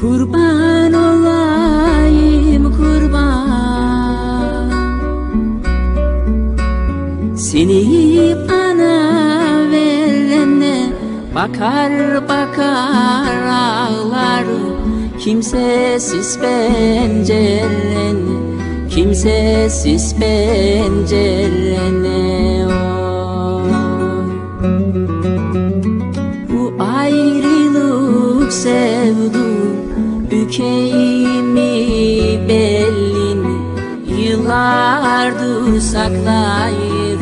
Kurban olayım kurban Seni bana verene Bakar bakar ağlarım Kimsesiz pencerene Kimsesiz pencerene oy. Bükeyimi bellini Yıllardır saklayır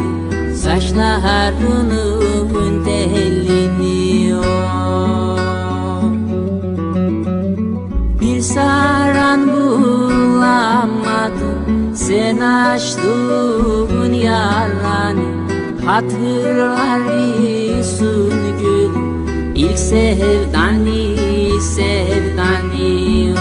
Saçlarının telini. Bir saran bulamadım Sen açtın yaranı Hatırlarısın gül İlk sevdani sertanejo.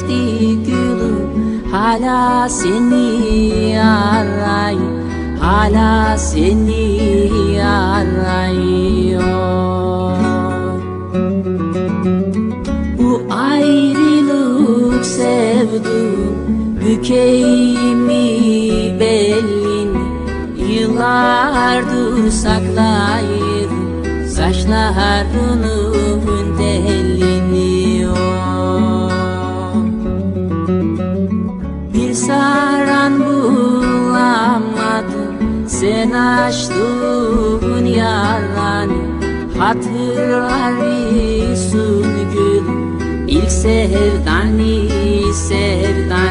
Geçti gülüm. Hala seni arayı Hala seni arayıyor bu ayrılık sevdum Bükeyimi bellini Yıllardır saklayır Saçlarının ben bulamadım. Sen açtın yalanı. Hatırlar bir sun gül İlk sevdan, ilk sevdan.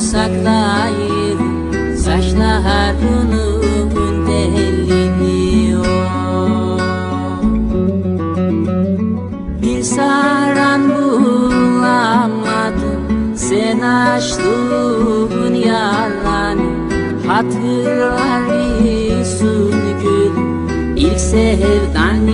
saklayır Saçlar bunun delini o Bir saran bulamadım Sen açtın yalanı. Hatırlar bir sun gül? İlk sevdan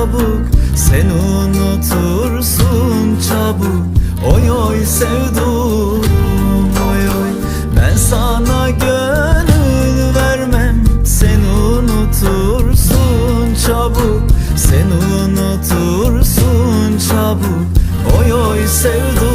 çabuk. Sen unutursun çabuk. Oy oy sevdum oy oy. Ben sana gönül vermem. Sen unutursun çabuk. Sen unutursun çabuk. Oy oy sevdum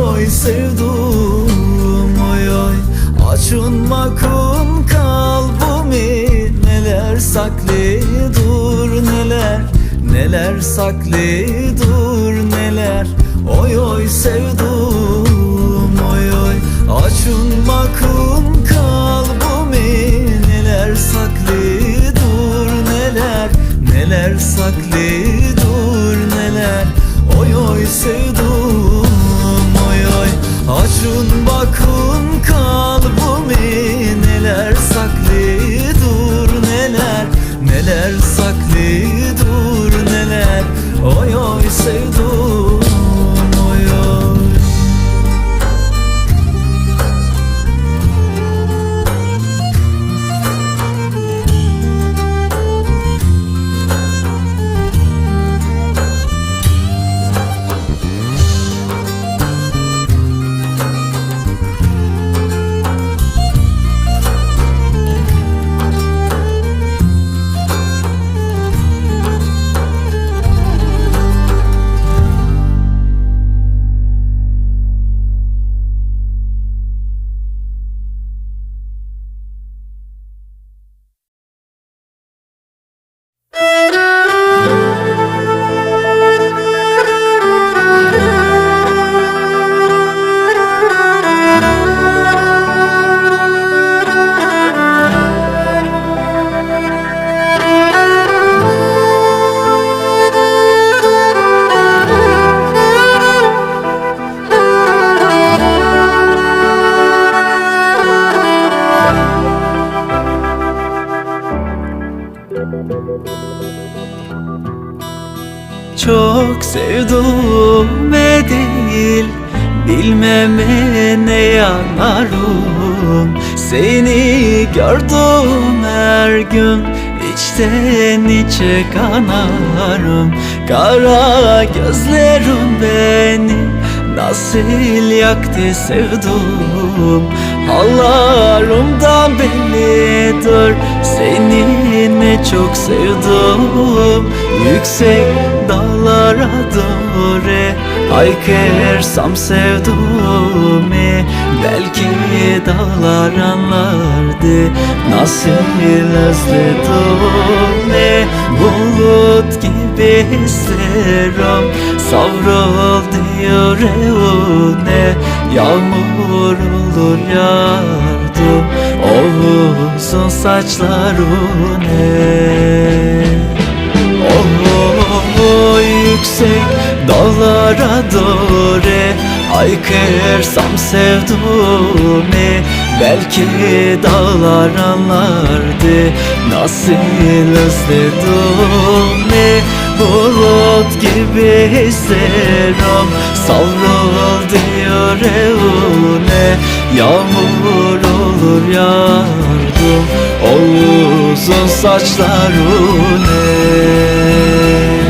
Oy sevdum oy oy. Açınmakın kalbimi Neler saklı dur neler Neler saklı dur neler. Oy oy sevdum oy oy. Açın bakın kalbimi Neler saklı dur neler Neler saklı dur neler. Oy oy sevdum oy Gördüm her gün içten içe kanarım. Kara gözlerim beni Nasıl yaktı sevdum. Hallarımdan bellidir Seni ne çok sevdim Yüksek dağlara doğru Haykırsam sevduğumu Belki dağlar anlardı Nasıl özledim ne Bulut gibi hislerim Savrul diyor ne Yağmur olur yardım. O uzun saçlarına Oh, yüksek dağlara doğru Haykırsam sevduğumu Belki dağlar anlardı Nasıl özledim Bulut gibi hislerim Savrul diyor evine. Yağmur olur yardım O uzun saçlarına Ağaçlar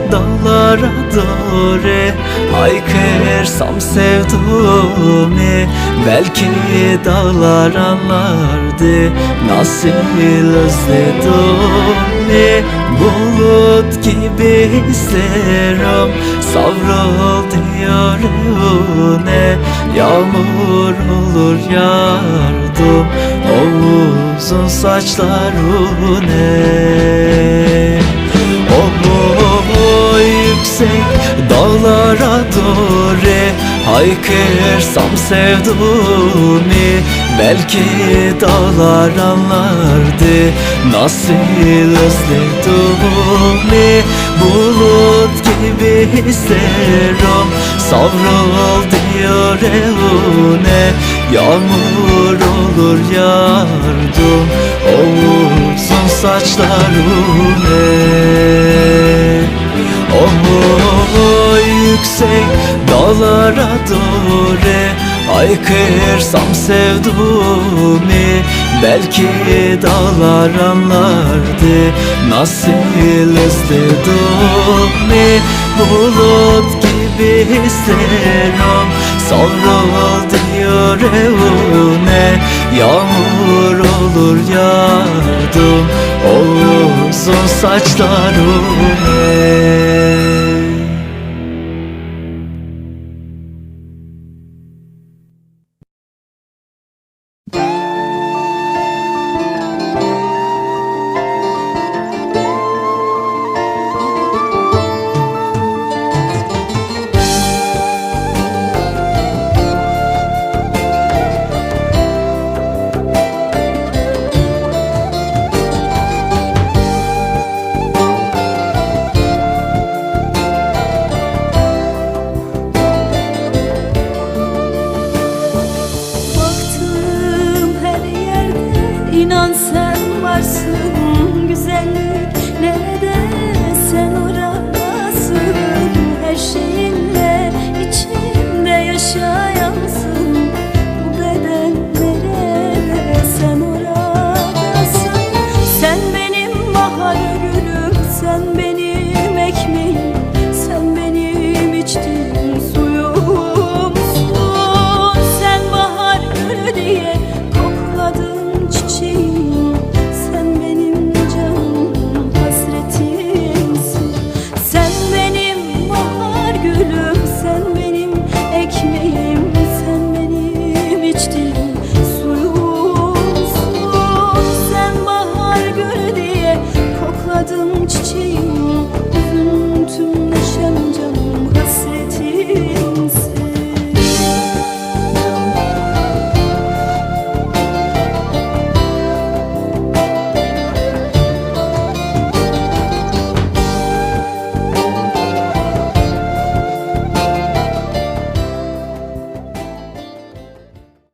dağlara doğru. Haykırsam sevduğumu Belki dağlar anlardı. Nasıl özledim Bulut gibi hislerim Savrul diyor ne Yağmur olur yardım O uzun saçlarına O yüksek dağlara doğru Haykırsam sevduğumu Belki dağlar anlardı Nasıl özledim Bulut gibi hislerim Savrul diyor evine Yağmur olur yardım O uzun saçlarına Oh yüksek dağlara doğru Haykırsam sevduğumu Belki dağlar anlardı Nasıl özledim Bulut gibi hislerim Savrul diyor evine Yağmur olur yardım O uzun saçlarına